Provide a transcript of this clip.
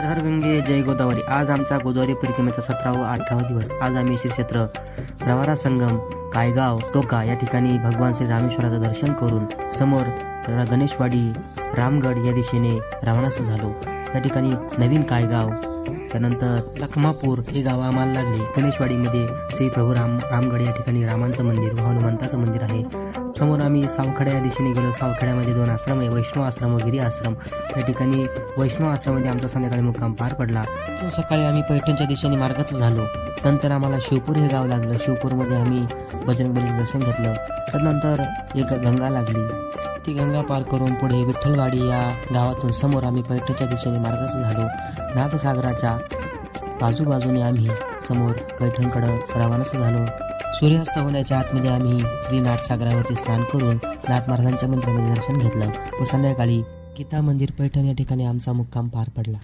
हर हर गंगे जय गोदावरी. आज आमचा गोदावरी परिक्रमेचा सतरावा अठरावा दिवस. आज आम्ही श्री क्षेत्र रवारा संगम कायगाव टोका या ठिकाणी भगवान श्री रामेश्वराचं दर्शन करून समोर गणेशवाडी रामगड या दिशेने रवाना झालो. त्या ठिकाणी नवीन कायगाव त्यानंतर लखमापूर हे गाव आम्हाला लागले. गणेशवाडीमध्ये श्री प्रभू राम रामगड या ठिकाणी रामांचं मंदिर व हनुमंताचं मंदिर आहे. समोर आम्ही सावखेड्या या दिशेने गेलो. सावखेड्यामध्ये दोन आश्रम आहे वैष्णव आश्रम व गिरी आश्रम. त्या ठिकाणी वैष्णव आश्रममध्ये आमचा संध्याकाळी मुक्काम पार पडला. तो सकाळी आम्ही पैठणच्या दिशेने मार्गाचं झालो. नंतर आम्हाला शिवपूर हे गाव लागलं. शिवपूरमध्ये आम्ही बजरंगबलीचं दर्शन घेतलं. त्यानंतर एक गंगा लागली. ती गंगा पार करून पुढे विठ्ठलवाडी या गावातून समोर आम्ही पैठणच्या दिशेने मार्गस्थ झालो. नाथसागराच्या बाजूबाजूने आम्ही समोर पैठणकडं रवानास झालो. सूर्यास्त होण्याच्या आतमध्ये आम्ही श्रीनाथ सागरावरती स्नान करून नाथ महाराजांच्या मंदिरामध्ये दर्शन घेतलं व संध्याकाळी गीता मंदिर पैठण या ठिकाणी आमचा मुक्काम पार पडला.